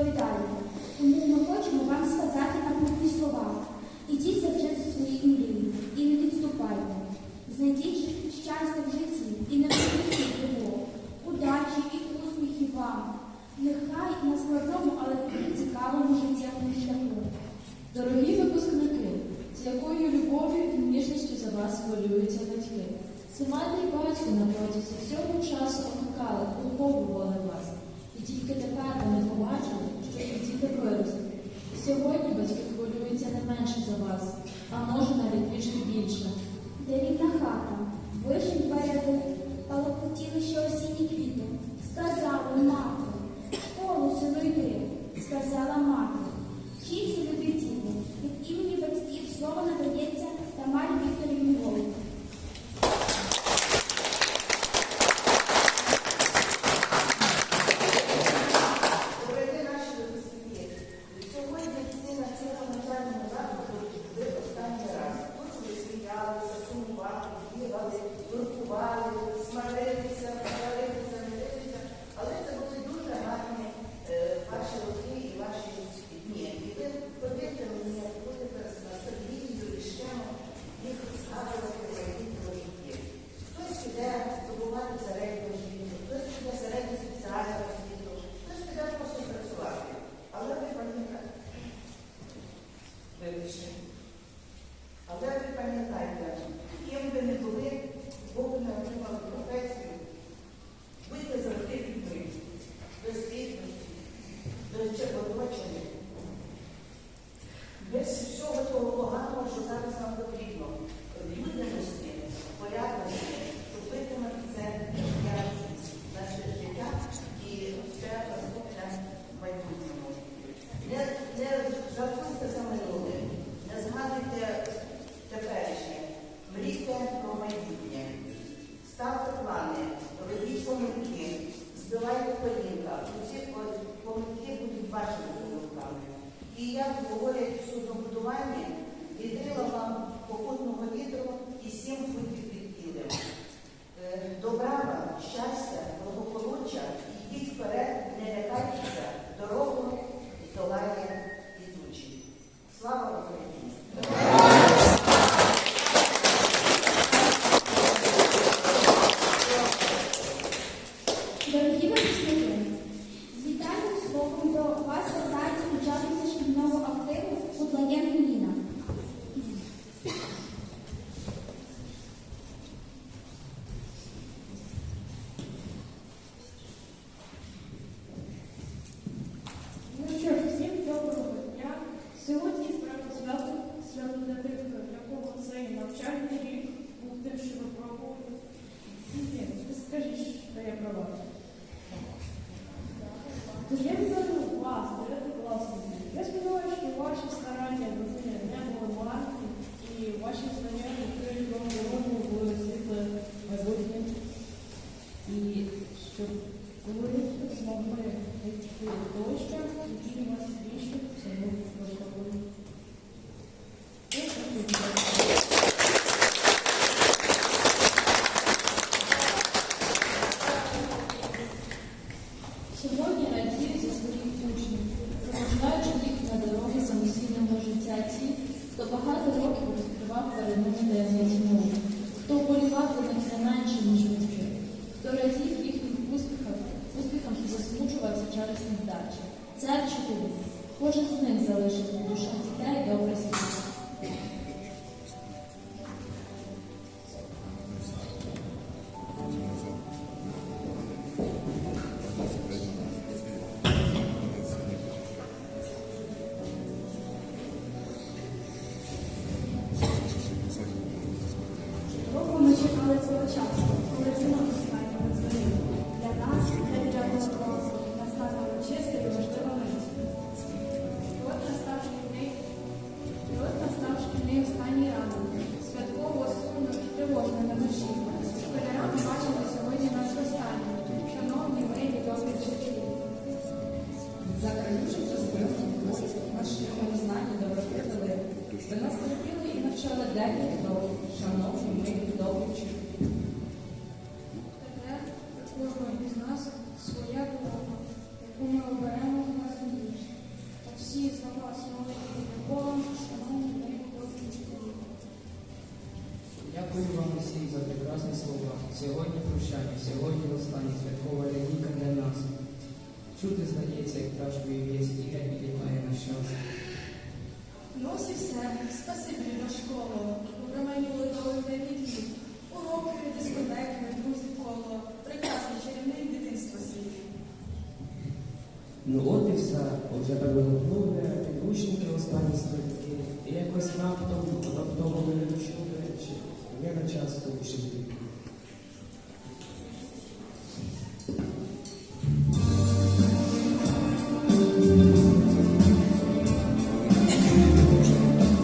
відповідаєте. Тому ми хочемо вам сказати напутні слова. Ідіть завжди за своєю мрією і не відступайте. Знайдіть щастя в житті і не випустіть його. Удачі і успіхів вам. Нехай на складному, але цікавому життєвому шляху. Дорогі випускники, з якою любов'ю і ніжністю за вас хвилюються батьки. Це мати і батько на протязі всього часу опікали, виховували вас. І тільки тепер вони побачили, що їх діти. Сьогодні батьки хвилюються не менше за вас, а може навіть трішки більше. Де рідна хата, вишень два ряди, хотіли ще осінні квіти. Сказали мати, samo potrebno. Ви змогли йти до ще, які у вас більше всього важливо. Сьогодні радію за своїх учнів, проводжаючи їх на дороги самостійного життя ті, хто багато років розкривав перед ними таємниці мови, хто вболівав за них не менше, ніж батьки, хто радів їхнім успіхам, успіхам і засмучувався через Це вчителі. Кожен з них залишив у душах дітей добре світло. Довго ми чекали цього часу, За калюжицю збройних мозг наші знання добротили, ви нас терпіли і навчали декілька довгих, шановні ми довгочі. Ну, тепер кожного із нас своя дорога, яку ми оберемо в нас ніч. Всі за вас молитві шановні ми довгочі. Дякую вам усім за прекрасні слова. Сьогодні прощання, сьогодні останнє святкова лінійка для нас. Чути, здається, як пташку єється і геть підіймає на щось. Ну ось і все, спасибі на школу, у промені литових не уроки, дискотеки, друзі коло, прекрасне чарівне дитинство світ. Ну от і все, вже переготнули підручники останні стрибки, і якось раптом раптово мене чули, чи я на часто вчителі.